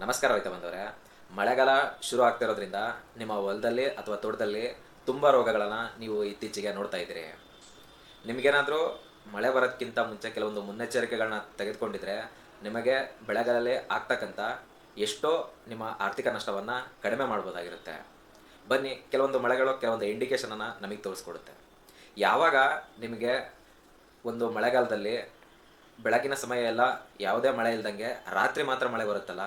ನಮಸ್ಕಾರ ರೈತ ಬಂದವರೇ ಮಳೆಗಾಲ ಶುರು ಆಗ್ತಿರೋದ್ರಿಂದ ನಿಮ್ಮ ಹೊಲದಲ್ಲಿ ಅಥವಾ ತೋಟದಲ್ಲಿ ತುಂಬ ರೋಗಗಳನ್ನು ನೀವು ಇತ್ತೀಚೆಗೆ ನೋಡ್ತಾ ಇದ್ದೀರಿ. ನಿಮಗೇನಾದರೂ ಮಳೆ ಬರೋದಕ್ಕಿಂತ ಮುಂಚೆ ಕೆಲವೊಂದು ಮುನ್ನೆಚ್ಚರಿಕೆಗಳನ್ನ ತೆಗೆದುಕೊಂಡಿದ್ರೆ ನಿಮಗೆ ಬೆಳೆಗಳಲ್ಲಿ ಆಗ್ತಕ್ಕಂಥ ಎಷ್ಟೋ ನಿಮ್ಮ ಆರ್ಥಿಕ ನಷ್ಟವನ್ನು ಕಡಿಮೆ ಮಾಡ್ಬೋದಾಗಿರುತ್ತೆ. ಬನ್ನಿ, ಕೆಲವೊಂದು ಮಳೆಗಳು ಕೆಲವೊಂದು ಇಂಡಿಕೇಶನನ್ನು ನಮಗೆ ತೋರಿಸ್ಕೊಡುತ್ತೆ. ಯಾವಾಗ ನಿಮಗೆ ಒಂದು ಮಳೆಗಾಲದಲ್ಲಿ ಬೆಳಗಿನ ಸಮಯ ಎಲ್ಲ ಯಾವುದೇ ಮಳೆ ಇಲ್ದಂಗೆ ರಾತ್ರಿ ಮಾತ್ರ ಮಳೆ ಬರುತ್ತಲ್ಲ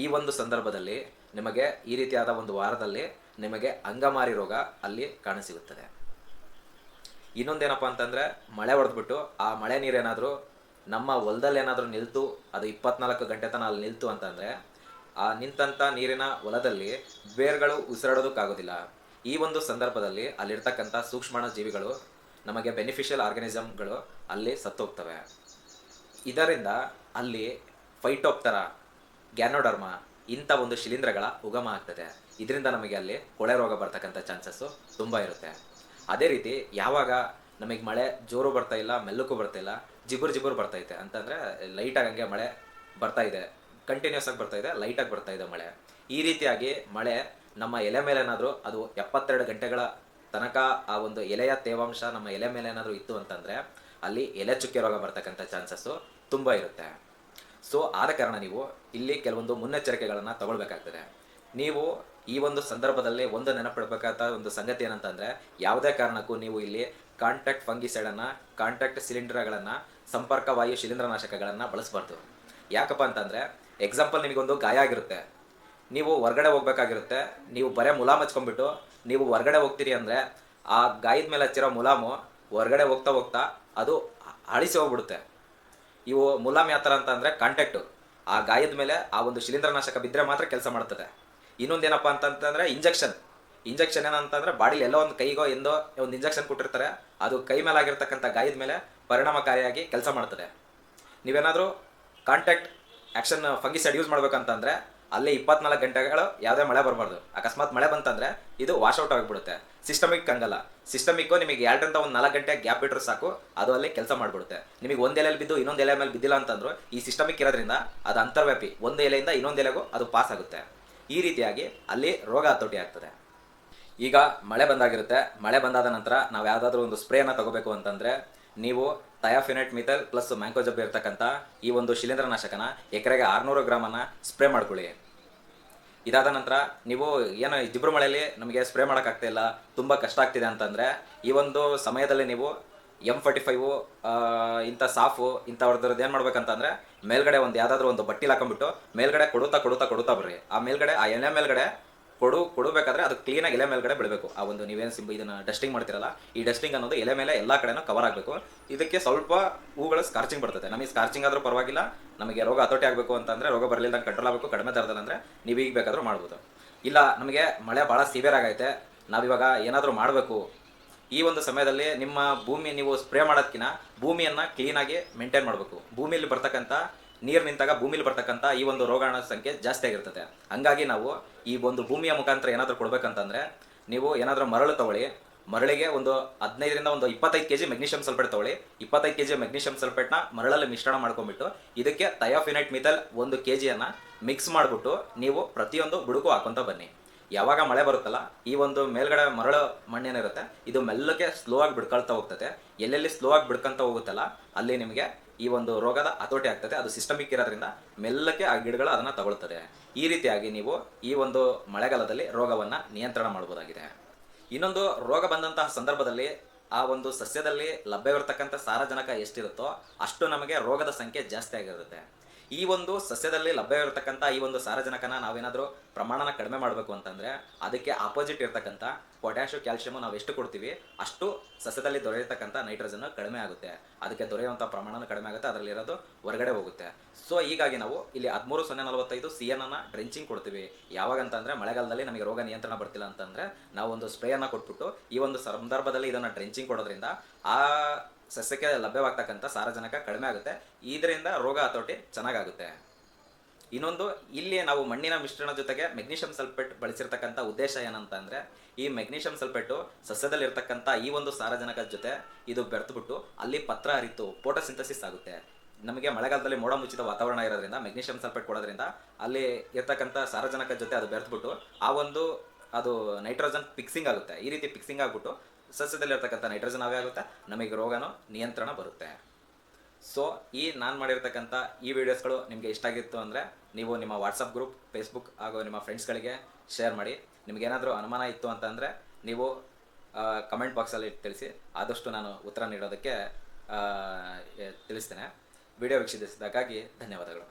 ಈ ಒಂದು ಸಂದರ್ಭದಲ್ಲಿ ನಿಮಗೆ ಈ ರೀತಿಯಾದ ಒಂದು ವಾರದಲ್ಲಿ ನಿಮಗೆ ಅಂಗಮಾರಿ ರೋಗ ಅಲ್ಲಿ ಕಾಣಸಿಗುತ್ತದೆ. ಇನ್ನೊಂದೇನಪ್ಪ ಅಂತಂದರೆ ಮಳೆ ಹೊಡೆದ್ಬಿಟ್ಟು ಆ ಮಳೆ ನೀರೇನಾದರೂ ನಮ್ಮ ಹೊಲದಲ್ಲಿ ಏನಾದರೂ ನಿಲ್ತು, ಅದು ಇಪ್ಪತ್ನಾಲ್ಕು ಗಂಟೆ ತನಕ ಅಲ್ಲಿ ನಿಲ್ತು ಅಂತಂದರೆ ಆ ನಿಂತಂಥ ನೀರಿನ ಹೊಲದಲ್ಲಿ ಬೇರ್ಗಳು ಉಸಿರಾಡೋದಕ್ಕಾಗೋದಿಲ್ಲ. ಈ ಒಂದು ಸಂದರ್ಭದಲ್ಲಿ ಅಲ್ಲಿರ್ತಕ್ಕಂಥ ಸೂಕ್ಷ್ಮಣ ಜೀವಿಗಳು ನಮಗೆ ಬೆನಿಫಿಷಿಯಲ್ ಆರ್ಗನಿಸಮ್ಗಳು ಅಲ್ಲಿ ಸತ್ತೋಗ್ತವೆ. ಇದರಿಂದ ಅಲ್ಲಿ ಫೈಟೋಪ್ತರ ಗ್ಯಾನೋಡರ್ಮ ಇಂಥ ಒಂದು ಶಿಲೀಂಧ್ರಗಳ ಉಗಮ ಆಗ್ತದೆ. ಇದರಿಂದ ನಮಗೆ ಅಲ್ಲಿ ಕೊಳೆ ರೋಗ ಬರ್ತಕ್ಕಂಥ ಚಾನ್ಸಸ್ಸು ತುಂಬ ಇರುತ್ತೆ. ಅದೇ ರೀತಿ ಯಾವಾಗ ನಮಗೆ ಮಳೆ ಜೋರು ಬರ್ತಾ ಇಲ್ಲ ಮೆಲ್ಲಕ್ಕೂ ಬರ್ತಾ ಇಲ್ಲ ಜಿಬುರು ಜಿಬುರು ಬರ್ತೈತೆ ಅಂತಂದರೆ ಲೈಟಾಗಿ ಹಂಗೆ ಮಳೆ ಬರ್ತಾ ಇದೆ. ಕಂಟಿನ್ಯೂಸ್ ಆಗಿ ಬರ್ತಾ ಇದೆ ಲೈಟಾಗಿ ಬರ್ತಾ ಇದೆ ಮಳೆ. ಈ ರೀತಿಯಾಗಿ ಮಳೆ ನಮ್ಮ ಎಲೆ ಮೇಲೆ ಏನಾದರೂ ಅದು ಎಪ್ಪತ್ತೆರಡು ಗಂಟೆಗಳ ತನಕ ಆ ಒಂದು ಎಲೆಯ ತೇವಾಂಶ ನಮ್ಮ ಎಲೆ ಮೇಲೆ ಏನಾದರೂ ಇತ್ತು ಅಂತಂದರೆ ಅಲ್ಲಿ ಎಲೆ ಚುಕ್ಕೆ ರೋಗ ಬರ್ತಕ್ಕಂಥ ಚಾನ್ಸಸ್ಸು ತುಂಬ ಇರುತ್ತೆ. ಸೊ ಆದ ಕಾರಣ ನೀವು ಇಲ್ಲಿ ಕೆಲವೊಂದು ಮುನ್ನೆಚ್ಚರಿಕೆಗಳನ್ನು ತಗೊಳ್ಬೇಕಾಗ್ತದೆ. ನೀವು ಈ ಒಂದು ಸಂದರ್ಭದಲ್ಲಿ ಒಂದು ನೆನಪಿಡಬೇಕಾದ ಒಂದು ಸಂಗತಿ ಏನಂತಂದರೆ, ಯಾವುದೇ ಕಾರಣಕ್ಕೂ ನೀವು ಇಲ್ಲಿ ಕಾಂಟ್ಯಾಕ್ಟ್ ಫಂಗಿಸೈಡನ್ನು ಕಾಂಟ್ಯಾಕ್ಟ್ ಸಿಲಿಂಡರ್ಗಳನ್ನು ಸಂಪರ್ಕ ವಾಯು ಶಿಲೀಂಧ್ರನಾಶಕಗಳನ್ನು ಬಳಸಬಾರ್ದು. ಯಾಕಪ್ಪ ಅಂತಂದರೆ ಎಕ್ಸಾಂಪಲ್ ನಿಮಗೊಂದು ಗಾಯ ಆಗಿರುತ್ತೆ. ನೀವು ಹೊರಗಡೆ ಹೋಗ್ಬೇಕಾಗಿರುತ್ತೆ, ನೀವು ಬರೇ ಮುಲಾಮ್ ಹಚ್ಕೊಂಡ್ಬಿಟ್ಟು, ನೀವು ಹೊರಗಡೆ ಹೋಗ್ತೀರಿ ಅಂದರೆ, ಆ ಗಾಯದ ಮೇಲೆ ಹಚ್ಚಿರೋ ಮುಲಾಮು ಹೊರಗಡೆ ಹೋಗ್ತಾ ಹೋಗ್ತಾ ಅದು ಅಳಿಸಿ ಹೋಗ್ಬಿಡುತ್ತೆ. ಇವು ಮುಲಾಮ್ ಯಾವ ಥರ ಅಂತ ಅಂದರೆ ಕಾಂಟ್ಯಾಕ್ಟು ಆ ಗಾಯದ ಮೇಲೆ ಆ ಒಂದು ಶಿಲೀಂಧ್ರನಾಶಕ ಬಿದ್ದರೆ ಮಾತ್ರ ಕೆಲಸ ಮಾಡ್ತದೆ. ಇನ್ನೊಂದೇನಪ್ಪ ಅಂತಂತಂದರೆ ಇಂಜೆಕ್ಷನ್ ಇಂಜೆಕ್ಷನ್ ಏನಂತಂದ್ರೆ ಬಾಡಿಲಿ ಎಲ್ಲೋ ಒಂದು ಕೈಗೋ ಎಂದೋ ಒಂದು ಇಂಜೆಕ್ಷನ್ ಕೊಟ್ಟಿರ್ತಾರೆ. ಅದು ಕೈ ಮೇಲೆ ಆಗಿರ್ತಕ್ಕಂಥ ಗಾಯದ ಮೇಲೆ ಪರಿಣಾಮಕಾರಿಯಾಗಿ ಕೆಲಸ ಮಾಡ್ತದೆ. ನೀವೇನಾದರೂ ಕಾಂಟ್ಯಾಕ್ಟ್ ಆ್ಯಕ್ಷನ್ ಫಂಗಿಸೈಡ್ ಯೂಸ್ ಮಾಡ್ಬೇಕಂತಂದ್ರೆ ಅಲ್ಲಿ ಇಪ್ಪತ್ನಾಲ್ಕು ಗಂಟೆಗಳು ಯಾವುದೇ ಮಳೆ ಬರಬಾರ್ದು. ಅಕಸ್ಮಾತ್ ಮಳೆ ಬಂತಂದ್ರೆ ಇದು ವಾಶ್ಔಟ್ ಆಗಿಬಿಡುತ್ತೆ. ಸಿಸ್ಟಮಿಕ್ ಹಂಗಲ್ಲ. ಸಿಸ್ಟಮಿಕ್ಕು ನಿಮಗೆ ಎರಡರಿಂದ ಒಂದು ನಾಲ್ಕು ಗಂಟೆ ಗ್ಯಾಪ್ ಬಿಟ್ಟರೆ ಸಾಕು. ಅದು ಅಲ್ಲಿ ಕೆಲಸ ಮಾಡಿಬಿಡುತ್ತೆ. ನಿಮಗೆ ಒಂದು ಎಲೆಯಲ್ಲಿ ಬಿದ್ದು ಇನ್ನೊಂದು ಎಲೆ ಮೇಲೆ ಬಿದ್ದಿಲ್ಲ ಅಂತಂದ್ರು ಈ ಸಿಸ್ಟಮಿಕ್ ಇರೋದ್ರಿಂದ ಅದು ಅಂತರ್ವ್ಯಾಪಿ. ಒಂದು ಎಲೆಯಿಂದ ಇನ್ನೊಂದು ಎಲೆಗೂ ಅದು ಪಾಸ್ ಆಗುತ್ತೆ. ಈ ರೀತಿಯಾಗಿ ಅಲ್ಲಿ ರೋಗ ಹತೋಟಿ ಆಗ್ತದೆ. ಈಗ ಮಳೆ ಬಂದಾಗಿರುತ್ತೆ. ಮಳೆ ಬಂದಾದ ನಂತರ ನಾವು ಯಾವುದಾದ್ರೂ ಒಂದು ಸ್ಪ್ರೇನ ತಗೋಬೇಕು ಅಂತಂದರೆ ನೀವು ಟಯಾಫಿನೆಟ್ ಮಿಥಲ್ ಪ್ಲಸ್ ಮ್ಯಾಂಕೋಜಬ್ ಇರ್ತಕ್ಕಂಥ ಈ ಒಂದು ಶಿಲೀಂಧ್ರನಾಶಕನ ಎಕರೆಗೆ ಆರುನೂರು ಗ್ರಾಮನ್ನು ಸ್ಪ್ರೇ ಮಾಡ್ಕೊಳ್ಳಿ. ಇದಾದ ನಂತರ ನೀವು ಏನು ಜಿಬ್ರು ಮಳೆಯಲ್ಲಿ ನಮಗೆ ಸ್ಪ್ರೇ ಮಾಡೋಕ್ಕಾಗ್ತಾ ಇಲ್ಲ, ತುಂಬ ಕಷ್ಟ ಆಗ್ತಿದೆ ಅಂತಂದರೆ ಈ ಒಂದು ಸಮಯದಲ್ಲಿ ನೀವು ಎಂ ಫಾರ್ಟಿ ಫೈವು ಇಂಥ ಸಾಫು ಇಂಥವ್ರದ್ದು ಏನು ಮಾಡ್ಬೇಕಂತಂದ್ರೆ ಮೇಲ್ಗಡೆ ಒಂದು ಯಾವುದಾದ್ರೂ ಒಂದು ಬಟ್ಟಿಲ್ ಹಾಕೊಂಡ್ಬಿಟ್ಟು ಮೇಲ್ಗಡೆ ಕೊಡುತ್ತಾ ಕೊಡುತ್ತಾ ಕೊಡುತ್ತಾ ಬರ್ರಿ. ಆ ಮೇಲ್ಗಡೆ, ಆ ಎಣ್ಣೆ ಮೇಲ್ಗಡೆ ಕೊಡು, ಕೊಡಬೇಕಾದ್ರೆ ಅದು ಕ್ಲೀನಾಗಿ ಎಲೆ ಮೇಲ್ಗಡೆ ಬಿಡಬೇಕು. ಆ ಒಂದು ನೀವೇನು ಸಿಂಬ ಇದನ್ನು ಡಸ್ಟಿಂಗ್ ಮಾಡ್ತಿರಲ್ಲ, ಈ ಡಸ್ಟಿಂಗ್ ಅನ್ನೋದು ಎಲೆ ಮೇಲೆ ಎಲ್ಲ ಕಡೆನೂ ಕವರ್ ಆಗಬೇಕು. ಇದಕ್ಕೆ ಸ್ವಲ್ಪ ಹೂಗಳು ಸ್ಕಾರ್ಚಿಂಗ್ ಬರ್ತದೆ. ನಮಗೆ ಸ್ಕಾರ್ಚಿಂಗ್ ಆದರೂ ಪರವಾಗಿಲ್ಲ, ನಮಗೆ ರೋಗ ಹತೋಟಿ ಆಗಬೇಕು ಅಂತಂದರೆ, ರೋಗ ಬರಲಿಲ್ಲ ಕಂಟ್ರೋಲ್ ಆಗಬೇಕು, ಕಡಿಮೆ ದರದಲ್ಲಿ ಅಂದರೆ ನೀವು ಈಗ ಬೇಕಾದರೂ ಮಾಡ್ಬೋದು. ಇಲ್ಲ, ನಮಗೆ ಮಳೆ ಭಾಳ ಸಿವಿಯರ್ ಆಗೈತೆ, ನಾವಿವಾಗ ಏನಾದರೂ ಮಾಡಬೇಕು. ಈ ಒಂದು ಸಮಯದಲ್ಲಿ ನಿಮ್ಮ ಭೂಮಿ ನೀವು ಸ್ಪ್ರೇ ಮಾಡೋದಕ್ಕಿಂತ ಭೂಮಿಯನ್ನು ಕ್ಲೀನಾಗಿ ಮೇಂಟೈನ್ ಮಾಡಬೇಕು. ಭೂಮಿಯಲ್ಲಿ ಬರ್ತಕ್ಕಂಥ ನೀರು ನಿಂತಾಗ ಭೂಮಿಲಿ ಬರ್ತಕ್ಕಂಥ ಈ ಒಂದು ರೋಗಾಣು ಸಂಖ್ಯೆ ಜಾಸ್ತಿ ಆಗಿರ್ತದೆ. ಹಂಗಾಗಿ ನಾವು ಈ ಒಂದು ಭೂಮಿಯ ಮುಖಾಂತರ ಏನಾದರೂ ಕೊಡಬೇಕಂತಂದರೆ, ನೀವು ಏನಾದರೂ ಮರಳು ತಗೊಳ್ಳಿ. ಮರಳಿಗೆ ಒಂದು ಹದಿನೈದರಿಂದ ಒಂದು ಇಪ್ಪತ್ತೈದು ಕೆ ಜಿ ಮೆಗ್ನೀಷಿಯಂ ಸಲ್ಫೇಟ್ ತಗೊಳ್ಳಿ. ಇಪ್ಪತ್ತೈದು ಕೆ ಜಿ ಮೆಗ್ನೀಷಿಯಂ ಸಲ್ಫೇಟ್ನ ಮರಳಲ್ಲಿ ಮಿಶ್ರಣ ಮಾಡ್ಕೊಂಡ್ಬಿಟ್ಟು, ಇದಕ್ಕೆ ಥಯಾಫಿನೈಟ್ ಮಿಥಲ್ ಒಂದು ಕೆ ಜಿಯನ್ನು ಮಿಕ್ಸ್ ಮಾಡಿಬಿಟ್ಟು ನೀವು ಪ್ರತಿಯೊಂದು ಬುಡುಕು ಹಾಕೊಂತ ಬನ್ನಿ. ಯಾವಾಗ ಮಳೆ ಬರುತ್ತಲ್ಲ, ಈ ಒಂದು ಮೇಲ್ಗಡೆ ಮರಳು ಮಣ್ಣೇನಿರುತ್ತೆ ಇದು ಮೆಲ್ಲಕ್ಕೆ ಸ್ಲೋ ಆಗಿ ಬಿಡ್ಕೊಳ್ತಾ ಹೋಗ್ತದೆ. ಎಲ್ಲೆಲ್ಲಿ ಸ್ಲೋ ಆಗಿ ಬಿಡ್ಕೊಂತ ಹೋಗುತ್ತಲ್ಲ, ಅಲ್ಲಿ ನಿಮಗೆ ಈ ಒಂದು ರೋಗದ ಹತೋಟಿ ಆಗ್ತದೆ, ಅದು ಸಿಸ್ಟಮಿಕ್ ಇರೋದ್ರಿಂದ ಮೆಲ್ಲಕ್ಕೆ ಆ ಗಿಡಗಳು ಅದನ್ನು ತಗೊಳ್ತದೆ. ಈ ರೀತಿಯಾಗಿ ನೀವು ಈ ಒಂದು ಮಳೆಗಾಲದಲ್ಲಿ ರೋಗವನ್ನು ನಿಯಂತ್ರಣ ಮಾಡ್ಬೋದಾಗಿದೆ. ಇನ್ನೊಂದು ರೋಗ ಬಂದಂತಹ ಸಂದರ್ಭದಲ್ಲಿ ಆ ಒಂದು ಸಸ್ಯದಲ್ಲಿ ಲಭ್ಯವಿರತಕ್ಕಂಥ ಸಾರಜನಕ ಎಷ್ಟಿರುತ್ತೋ ಅಷ್ಟು ನಮಗೆ ರೋಗದ ಸಂಖ್ಯೆ ಜಾಸ್ತಿ ಆಗಿರುತ್ತೆ. ಈ ಒಂದು ಸಸ್ಯದಲ್ಲಿ ಲಭ್ಯವಿರತಕ್ಕಂಥ ಈ ಒಂದು ಸಾರಜನಕನ ನಾವೇನಾದರೂ ಪ್ರಮಾಣನ ಕಡಿಮೆ ಮಾಡಬೇಕು ಅಂತಂದರೆ ಅದಕ್ಕೆ ಆಪೋಸಿಟ್ ಇರತಕ್ಕಂಥ ಪೊಟ್ಯಾಶು ಕ್ಯಾಲ್ಶಿಯಮು ನಾವು ಎಷ್ಟು ಕೊಡ್ತೀವಿ, ಅಷ್ಟು ಸಸ್ಯದಲ್ಲಿ ದೊರೆಯತಕ್ಕಂಥ ನೈಟ್ರೋಜನ್ ಕಡಿಮೆ ಆಗುತ್ತೆ. ಅದಕ್ಕೆ ದೊರೆಯುವಂಥ ಪ್ರಮಾಣನ ಕಡಿಮೆ ಆಗುತ್ತೆ, ಅದರಲ್ಲಿರೋದು ಹೊರಗಡೆ ಹೋಗುತ್ತೆ. ಸೊ ಹೀಗಾಗಿ ನಾವು ಇಲ್ಲಿ ಹದಿಮೂರು, ಸೊನ್ನೆ, ನಲವತ್ತೈದು ಸಿ ಎನ್ ಅನ್ನ ಡ್ರೆಂಚಿಂಗ್ ಕೊಡ್ತೀವಿ. ಯಾವಾಗ ಅಂತಂದರೆ ಮಳೆಗಾಲದಲ್ಲಿ ನಮಗೆ ರೋಗ ನಿಯಂತ್ರಣ ಬರ್ತಿಲ್ಲ ಅಂತಂದರೆ ನಾವು ಒಂದು ಸ್ಪ್ರೇಯನ್ನು ಕೊಟ್ಬಿಟ್ಟು ಈ ಒಂದು ಸಂದರ್ಭದಲ್ಲಿ ಇದನ್ನು ಡ್ರೆಂಚಿಂಗ್ ಕೊಡೋದ್ರಿಂದ ಆ ಸಸ್ಯಕ್ಕೆ ಲಭ್ಯವಾಗ್ತಕ್ಕಂಥ ಸಾರಜನಕ ಕಡಿಮೆ ಆಗುತ್ತೆ. ಇದರಿಂದ ರೋಗ ಹತೋಟಿ ಚೆನ್ನಾಗಾಗುತ್ತೆ. ಇನ್ನೊಂದು ಇಲ್ಲಿ ನಾವು ಮಣ್ಣಿನ ಮಿಶ್ರಣ ಜೊತೆಗೆ ಮೆಗ್ನೀಷಿಯಂ ಸಲ್ಫೇಟ್ ಬಳಸಿರ್ತಕ್ಕಂಥ ಉದ್ದೇಶ ಏನಂತ ಈ ಮೆಗ್ನೀಷಿಯಂ ಸಲ್ಫೇಟು ಸಸ್ಯದಲ್ಲಿ ಇರ್ತಕ್ಕಂಥ ಈ ಒಂದು ಸಾರಜನಕದ ಜೊತೆ ಇದು ಬೆರೆತುಬಿಟ್ಟು ಅಲ್ಲಿ ಪತ್ರ ಹರಿತು, ಫೋಟೋಸಿಂಥಸಿಸ್ ಆಗುತ್ತೆ. ನಮಗೆ ಮಳೆಗಾಲದಲ್ಲಿ ಮೋಡ ಮುಚ್ಚಿದ ವಾತಾವರಣ ಇರೋದ್ರಿಂದ, ಮೆಗ್ನೀಷಿಯಂ ಸಲ್ಫೇಟ್ ಕೊಡೋದ್ರಿಂದ ಅಲ್ಲಿ ಇರ್ತಕ್ಕಂಥ ಸಾರಜನಕ ಜೊತೆ ಅದು ಬೆರೆತುಬಿಟ್ಟು, ಆ ಒಂದು ಅದು ನೈಟ್ರೋಜನ್ ಫಿಕ್ಸಿಂಗ್ ಆಗುತ್ತೆ. ಈ ರೀತಿ ಫಿಕ್ಸಿಂಗ್ ಆಗ್ಬಿಟ್ಟು ಸಸ್ಯದಲ್ಲಿ ಇರ್ತಕ್ಕಂಥ ನೈಟ್ರೋಜನ್ ಅವೇ ಆಗುತ್ತೆ, ನಮಗೆ ರೋಗನೋ ನಿಯಂತ್ರಣ ಬರುತ್ತೆ. ಸೊ ಈ ನಾನು ಮಾಡಿರ್ತಕ್ಕಂಥ ಈ ವಿಡಿಯೋಸ್ಗಳು ನಿಮಗೆ ಇಷ್ಟ ಆಗಿತ್ತು ಅಂದರೆ ನೀವು ನಿಮ್ಮ ವಾಟ್ಸಪ್ ಗ್ರೂಪ್ ಫೇಸ್ಬುಕ್ ಹಾಗೂ ನಿಮ್ಮ ಫ್ರೆಂಡ್ಸ್ಗಳಿಗೆ ಶೇರ್ ಮಾಡಿ. ನಿಮಗೇನಾದರೂ ಅನುಮಾನ ಇತ್ತು ಅಂತಂದರೆ ನೀವು ಕಮೆಂಟ್ ಬಾಕ್ಸಲ್ಲಿ ತಿಳಿಸಿ. ಆದಷ್ಟು ನಾನು ಉತ್ತರ ನೀಡೋದಕ್ಕೆ ತಿಳಿಸ್ತೇನೆ. ವಿಡಿಯೋ ವೀಕ್ಷಿಸಿದ್ದಕ್ಕಾಗಿ ಧನ್ಯವಾದಗಳು.